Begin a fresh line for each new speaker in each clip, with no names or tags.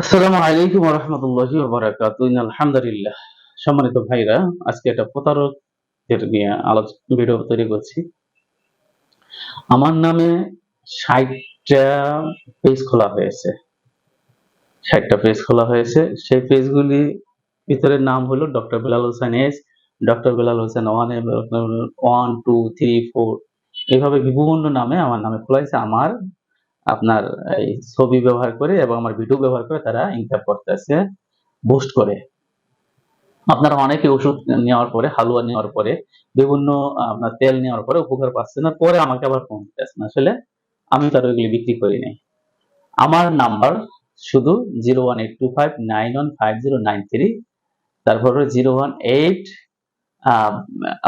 আসসালামু আলাইকুম রহমতুল্লাহি আলহামদুলিল্লাহ। সম্মানিত ভাইরা, আজকে একটা প্রতারকের নিয়ে আলোচনা ভিডিও তৈরি করছি। আমার নামে ষাটটা পেজ খোলা হয়েছে। ষাটটা পেজ খোলা হয়েছে। সেই পেজগুলি ভিতরে নাম হলো doctor Belal Hossain S, doctor Belal Hossain one one two three four এইভাবে বিভিন্ন নামে আমার নামে খোলা হয়েছে। আমার আপনার এই ছবি ব্যবহার করে এবং আমার ভিডিও ব্যবহার করে তারা ইনকাম করতেছে বুস্ট করে। আপনারা অনেকে ওষুধ নেওয়ার পরে, হালুয়া নেওয়ার পরে, বিভিন্ন, আপনার তেল নেওয়ার পরে উপকার পাচ্ছেন না, পরে আমাকে আবার ফোন দিতেছেন। আসলে আমি তার ওইগুলি বিক্রি করি নাই। আমার নাম্বার শুধু zero one eight two five nine one five zero nine three তারপরে জিরো ওয়ান এইট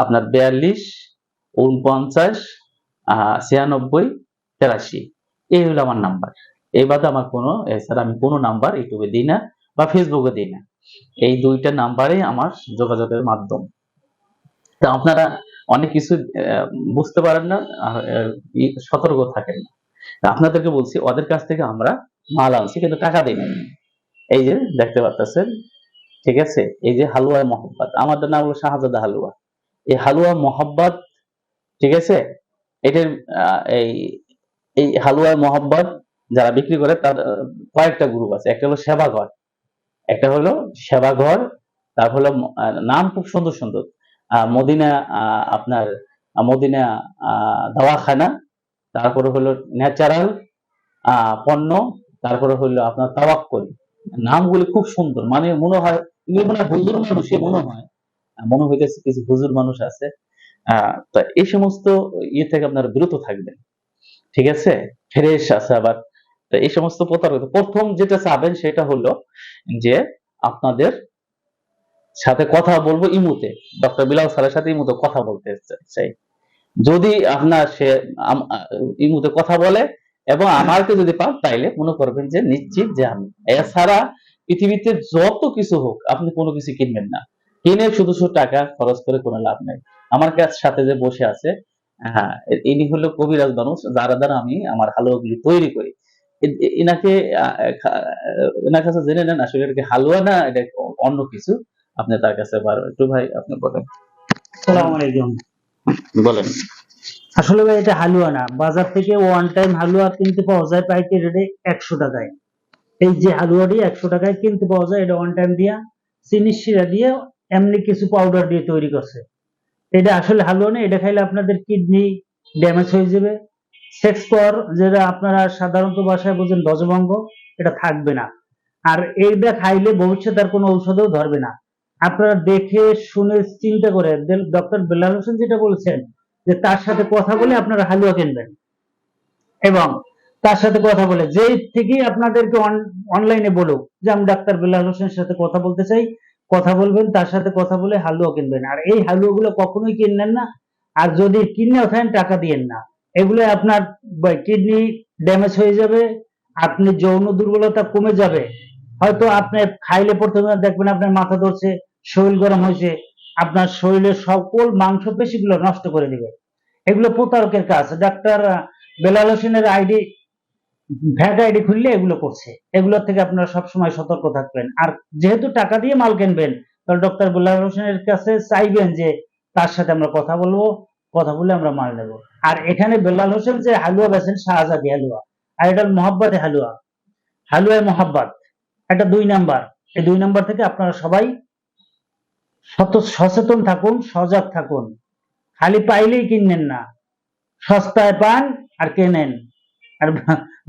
আপনার বিয়াল্লিশ উনপঞ্চাশ ছিয়ানব্বই, তেরাশি। এই হলো আমার নাম্বার এই বাদে আমার কোনো এছাড়া আমি কোনো নাম্বার ইউটিউবে দিই না বা ফেসবুকে দিই না। এই দুইটা নাম্বারে আমার যোগাযোগের মাধ্যম। তো আপনারা অনেক কিছু বুঝতে পারেন না সতর্ক থাকেন না। আপনাদেরকে বলছি, ওদের কাছ থেকে আমরা মাল আনছি, কিন্তু টাকা দিই না। এই যে দেখতে পাচ্ছেন, ঠিক আছে? এই যে হালুয়া মোহাম্মদ আমাদের নাম হলো শাহজাদা হালুয়া। এই হালুয়া মোহাম্মদ ঠিক আছে? এটার এই এই হালুয়া মোহাম্মদ যারা বিক্রি করে তার কয়েকটা গ্রুপ আছে। একটা হলো সেবাঘর একটা হলো সেবাঘর তারপর হলো নাম খুব সুন্দর সুন্দর। মদিনা আপনার মদিনা দাওয়াখানা। তারপরে হলো ন্যাচারাল পণ্য। তারপরে হলো আপনার তাওয়াক্কুল। নামগুলি খুব সুন্দর। মানে মনে হয়, এগুলো মনে হয় হুজুর মানুষই মনে হয়। মনে হইতেছে কিছু হুজুর মানুষ আছে। আহ, তো এই সমস্ত ইয়ে থেকে আপনারা বিরত থাকবেন। ঠিক আছে? ফ্রেশ আছে আবার। তো এই সমস্ত প্রতারক প্রথম যেটা চাবেন সেটা হলো যে আপনাদের সাথে কথা বলব ইমুতে। ডক্টর বিলাল স্যারের সাথে ইমুতে কথা বলতে চাই। যদি আপনার সে ইমুতে কথা বলে এবং আমাকে যদি পান, তাইলে মনে করবেন যে নিশ্চিত যে আমি। এছাড়া পৃথিবীতে যত কিছু হোক, আপনি কোনো কিছু কিনবেন না। কিনে শুধু শুধু টাকা খরচ করে কোনো লাভ নাই। আমার কাছে সাথে যে বসে আছে হ্যাঁ ইনি হলো কবিরাজ মানুষ যারা দ্বারা আমি আমার হালুয়াগুলি তৈরি করি। এনাকে এনার কাছে জেনে নেন আসলে এটা হালুয়া না এটা অন্য কিছু। আপনি তার কাছে বার একটু ভাই আপনি বলেন।
সালাম আলাইকুম।
বলেন।
আসলে ভাই এটা হালুয়া না। বাজার থেকে ওয়ান টাইম হালুয়া কিনতে পাওয়া যায় পাইকারি রেটে একশো টাকায়। এই যে হালুয়াটি একশো টাকায় কিনতে পাওয়া যায় এটা ওয়ান টাইম দিয়া চিনি শিরা দিয়ে এমনি কিছু পাউডার দিয়ে তৈরি করছে। এটা আসলে হালুয়া না এটা খাইলে আপনাদের কিডনি ড্যামেজ হয়ে যাবে। সেক্স পর যেটা আপনারা সাধারণত ভাষায় বোঝেন ধ্বজভঙ্গ, এটা থাকবে না। আর এইটা খাইলে ভবিষ্যতে আর কোনো ঔষধও ধরবে না। আপনারা দেখে শুনে চিন্তা করে ডক্টর বেলাল হোসেন যেটা বলেছেন, যে তার সাথে কথা বলে আপনারা হালুয়া কিনবেন। এবং তার সাথে কথা বলে, যেই থেকে আপনাদেরকে অনলাইনে বলুক, যে আমি ডাক্তার বেলাল হোসেনের সাথে কথা বলতে চাই কথা বলবেন, তার সাথে কথা বলে হালুয়া কিনবেন। আর এই হালুয়াগুলো কখনোই কিনবেন না, আর যদি কিনে ওঠেন টাকা দিয়েন না। এগুলো আপনার কিডনি ড্যামেজ হয়ে যাবে, আপনি যৌন দুর্বলতা কমে যাবে। হয়তো আপনি খাইলে প্রথমে দেখবেন আপনার মাথা ধরছে, শরীর গরম হয়েছে, আপনার শরীরের সকল মাংস পেশিগুলো নষ্ট করে দিবে। এগুলো প্রতারকের কাজ। ডাক্তার বেলাল হোসেনের আইডি ভ্যাট আইডি খুললে এগুলো করছে। এগুলো থেকে আপনারা সবসময় সতর্ক থাকবেন। আর যেহেতু টাকা দিয়ে মাল কিনবেন, তাহলে ডক্টর বেলাল হোসেনের কাছে চাইবেন যে তার সাথে আমরা কথা বলব, কথা বলে আমরা মাল নেব। আর এখানে বেলাল হোসেন যে হালুয়া বেছেন, শাহজাদি হালুয়া। আর এটা মহাব্বাতে হালুয়া। হালুয়ায় মহাব্বাত। এটা দুই নাম্বার। এই দুই নাম্বার থেকে আপনারা সবাই সত- সচেতন থাকুন, সজাগ থাকুন। খালি পাইলেই কিনবেন না। সস্তায় পান আর কেনেন। আর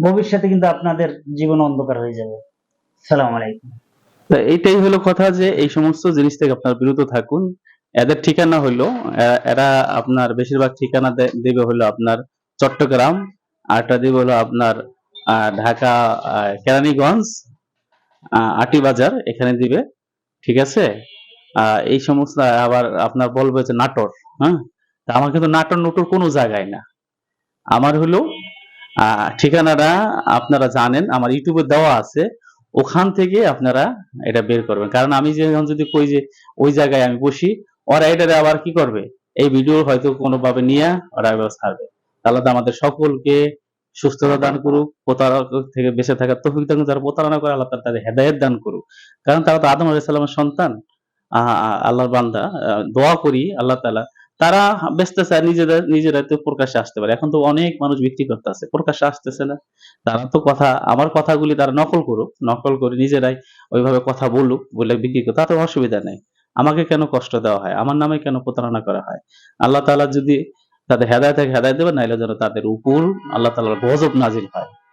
ভবিষ্যতে কিন্তু আপনাদের জীবন অন্ধকার হয়ে যাবে। সালাম আলাইকুম।
এইটাই হলো কথা যে এই সমস্ত জিনিস থেকে আপনার বিরত থাকুন। এদের ঠিকানা হলো, এরা আপনার বেশিরভাগ ঠিকানা দেবে হলো আপনার চট্টগ্রাম, আরটা দেবে হলো আপনার ঢাকা কেরানীগঞ্জ আটি বাজার এখানে দিবে, ঠিক আছে? এই সমস্ত আবার আপনার বলবে যে নাটোর হ্যাঁ? আমার কিন্তু নাটোর নোটর কোনো জায়গায় না। আমার হলো ঠিকানাটা আপনারা জানেন, আমার ইউটিউবে দেওয়া আছে। ওখান থেকে আপনারা এটা বের করবেন। কারণ আমি যে এখন যদি কই যে ওই জায়গায় আমি বসি, ওরা এটারে আবার কি করবে? এই ভিডিও হয়তো কোনোভাবে নিয়ে ওরা এবার ছাড়বে। তাহলে তো আমাদের সকলকে সুস্থতা দান করুক, প্রতারক থেকে বেঁচে থাকার তৌফিক দান। যারা প্রতারণা করে আল্লাহ তাদের হেদায়েত দান করুক। কারণ তারা তো আদম আলাইহিস সালামের সন্তান। আল্লাহর বান্দা। দোয়া করি আল্লাহ তাআলা তারা বেচতে চায় নিজেদের, নিজেরা তো প্রকাশ্যে আসতে পারে। এখন তো অনেক মানুষ বিক্রি করতে আছে প্রকাশ্যে আসতেছে না। তারা তো কথা, আমার কথাগুলি তারা নকল করুক, নকল করে নিজেরাই ওইভাবে কথা বলুক, বলে বিক্রি করুক, তাতে অসুবিধা নেই। আমাকে কেন কষ্ট দেওয়া হয়? আমার নামে কেন প্রতারণা করা হয়? আল্লাহ তাআলা যদি তাদের হেদায়ত হেদায়ত দেবেন, নাইলে যেন তাদের উপর আল্লাহ তাআলার গজব নাজিল হয়।